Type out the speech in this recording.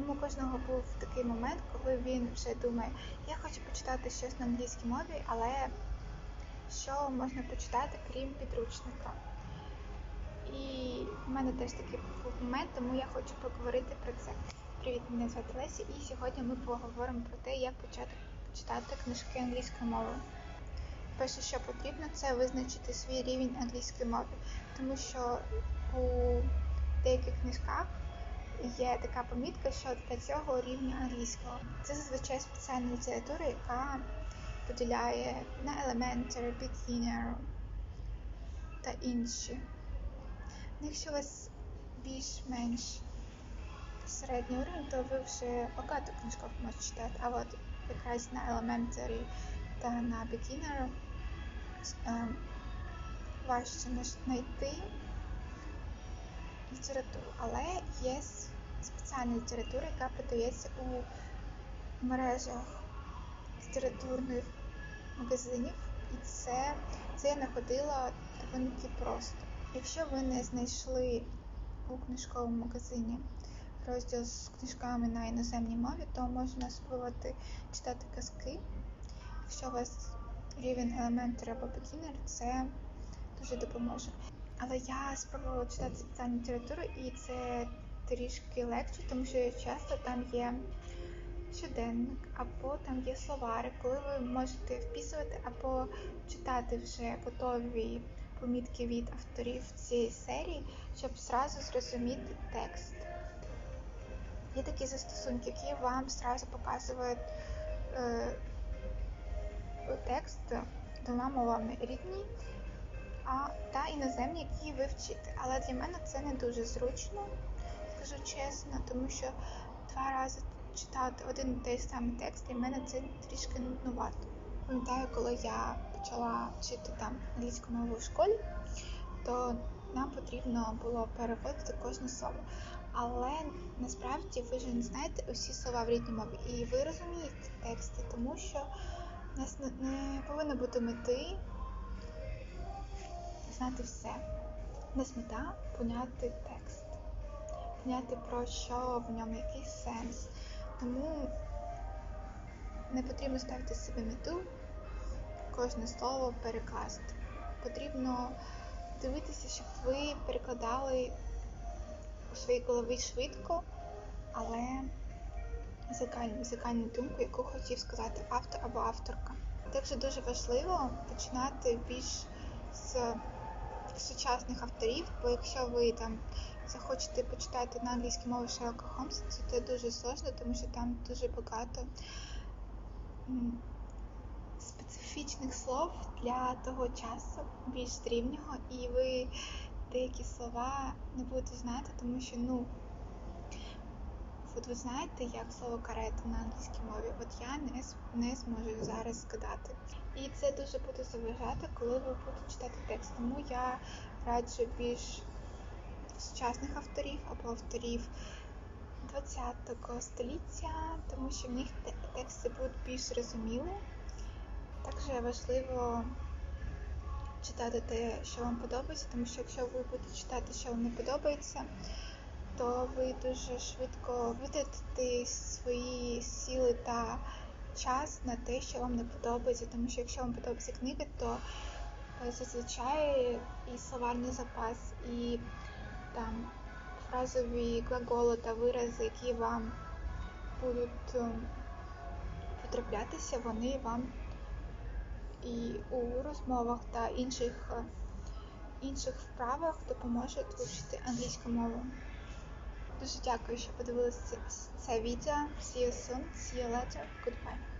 тому кожного був такий момент, коли він вже думає, я хочу почитати щось на англійській мові, але що можна почитати, крім підручника. І в мене теж такий був момент, тому я хочу поговорити про це. Привіт, мене звати Лесі, і сьогодні ми поговоримо про те, як почати читати книжки англійською мовою. Перше, що потрібно, це визначити свій рівень англійської мови, тому що у деяких книжках є така помітка, що для цього рівня англійського. Це зазвичай спеціальна література, яка поділяє на elementary, beginner та інші. Ну, Якщо у вас більш-менш середній уровень, то ви вже багато книжок можете читати, а от якраз на elementary та на beginner ем, важче знайти літературу, але є спеціальна література, яка продається у мережах літературних магазинів, і це, це я знаходила доволі просто. Якщо ви не знайшли у книжковому магазині розділ з книжками на іноземній мові, то можна спробувати читати казки. Якщо у вас рівень Elementary або Beginner, це дуже допоможе. Але я спробувала читати спеціальну літературу, і це трішки легше, тому що часто там є щоденник, або там є словари, коли ви можете вписувати або читати вже готові помітки від авторів цієї серії, щоб зразу зрозуміти текст. Є такі застосунки, які вам зразу показують е, текст двома мовами рідні іноземні, які ви вчите. Але для мене це не дуже зручно, скажу чесно, тому що два рази читати один той самий текст для мене це трішки нуднувато. Пам'ятаю, коли я почала вчити там англійську мову в школі, то нам потрібно було переводити кожне слово. Але насправді ви ж не знаєте усі слова в рідній мові, і ви розумієте тексти, тому що у нас не повинно бути мети знати все. У нас мета поняти текст, поняти про що в ньому який сенс. Тому не потрібно ставити собі мету, кожне слово перекласти. Потрібно дивитися, щоб ви перекладали у своїй голові швидко, але музикальну, музикальну думку, яку хотів сказати автор або авторка. Також дуже важливо починати більш з сучасних авторів, бо якщо ви там захочете почитати на англійській мові Шерлока Холмса, це дуже сложно, тому що там дуже багато специфічних слов для того часу, більш дрівнього, і ви деякі слова не будете знати, тому що, ну, от ви знаєте, як слово карета на англійській мові, от я не, не зможу зараз згадати. І це дуже буде заважати, коли ви будете читати текст. Тому я раджу більш сучасних авторів або авторів 20-го століття, тому що в них тексти будуть більш зрозумілі. Також важливо читати те, що вам подобається, тому що якщо ви будете читати, що вам не подобається, то ви дуже швидко витратите свої сили та час на те, що вам не подобається, тому що якщо вам подобається книга, то зазвичай і словарний запас, і там фразові глаголи та вирази, які вам будуть потраплятися, вони вам і у розмовах та інших інших вправах допоможуть вивчити англійську мову. Дуже дякую, що подивилися це відео. See you soon, see you later, goodbye.